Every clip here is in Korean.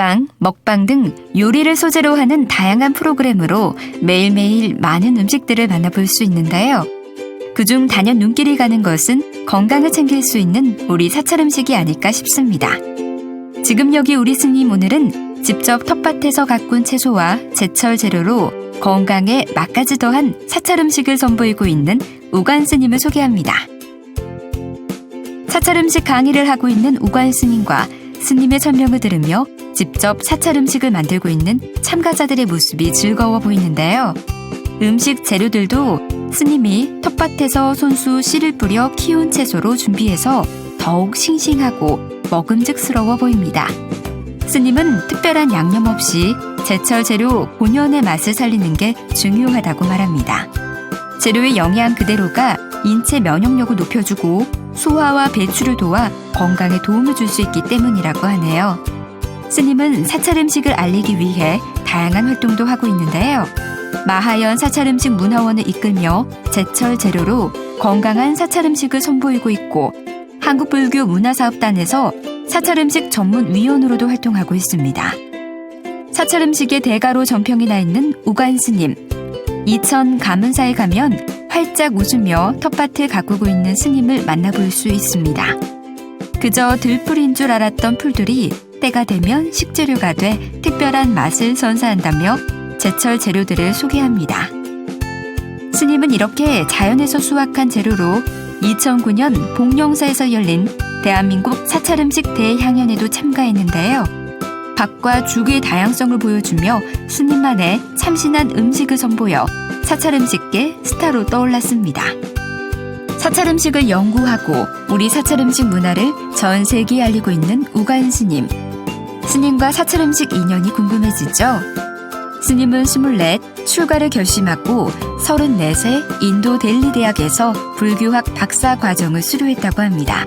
묵방, 먹방 등 요리를 소재로 하는 다양한 프로그램으로 매일매일 많은 음식들을 만나볼 수 있는데요. 그중 단연 눈길이 가는 것은 건강을 챙길 수 있는 우리 사찰 음식이 아닐까 싶습니다. 지금 여기 우리 스님 오늘은 직접 텃밭에서 가꾼 채소와 제철 재료로 건강에 맛까지 더한 사찰 음식을 선보이고 있는 우관 스님을 소개합니다. 사찰 음식 강의를 하고 있는 우관 스님과 스님의 설명을 들으며 직접 사찰 음식을 만들고 있는 참가자들의 모습이 즐거워 보이는데요. 음식 재료들도 스님이 텃밭에서 손수 씨를 뿌려 키운 채소로 준비해서 더욱 싱싱하고 먹음직스러워 보입니다. 스님은 특별한 양념 없이 제철 재료 본연의 맛을 살리는 게 중요하다고 말합니다. 재료의 영양 그대로가 인체 면역력을 높여주고 소화와 배출을 도와 건강에 도움을 줄 수 있기 때문이라고 하네요. 스님은 사찰 음식을 알리기 위해 다양한 활동도 하고 있는데요. 마하연 사찰 음식 문화원을 이끌며 제철 재료로 건강한 사찰 음식을 선보이고 있고 한국불교 문화사업단에서 사찰 음식 전문 위원으로도 활동하고 있습니다. 사찰 음식의 대가로 전평이 나 있는 우관 스님. 이천 가문사에 가면 활짝 웃으며 텃밭을 가꾸고 있는 스님을 만나볼 수 있습니다. 그저 들풀인 줄 알았던 풀들이 때가 되면 식재료가 돼 특별한 맛을 선사한다며 제철 재료들을 소개합니다. 스님은 이렇게 자연에서 수확한 재료로 2009년 복령사에서 열린 대한민국 사찰 음식 대향연에도 참가했는데요. 밥과 죽의 다양성을 보여주며 스님만의 참신한 음식을 선보여 사찰 음식계 스타로 떠올랐습니다. 사찰 음식을 연구하고 우리 사찰 음식 문화를 전 세계에 알리고 있는 우관 스님. 스님과 사찰 음식 인연이 궁금해지죠? 스님은 24, 출가를 결심하고 34세 인도 델리 대학에서 불교학 박사 과정을 수료했다고 합니다.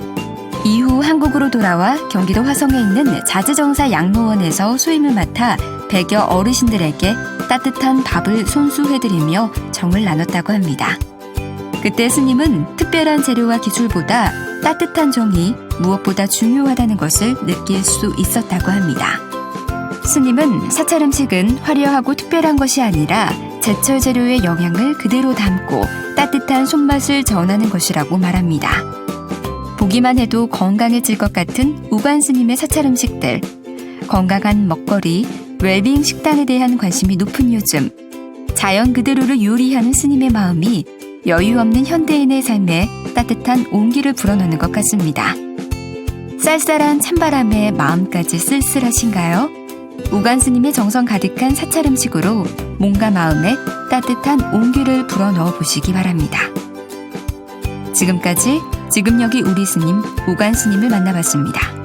이후 한국으로 돌아와 경기도 화성에 있는 자즈정사 양로원에서 수임을 맡아 백여 어르신들에게 따뜻한 밥을 손수해드리며 정을 나눴다고 합니다. 그때 스님은 특별한 재료와 기술보다 따뜻한 정이 무엇보다 중요하다는 것을 느낄 수 있었다고 합니다. 스님은 사찰 음식은 화려하고 특별한 것이 아니라 제철 재료의 영양을 그대로 담고 따뜻한 손맛을 전하는 것이라고 말합니다. 보기만 해도 건강해질 것 같은 우관 스님의 사찰 음식들, 건강한 먹거리, 웰빙 식단에 대한 관심이 높은 요즘, 자연 그대로를 요리하는 스님의 마음이 여유 없는 현대인의 삶에 따뜻한 온기를 불어넣는 것 같습니다. 쌀쌀한 찬바람에 마음까지 쓸쓸하신가요? 우간 스님의 정성 가득한 사찰 음식으로 몸과 마음에 따뜻한 온기를 불어넣어 보시기 바랍니다. 지금까지 지금 여기 우리 스님 우간 스님을 만나봤습니다.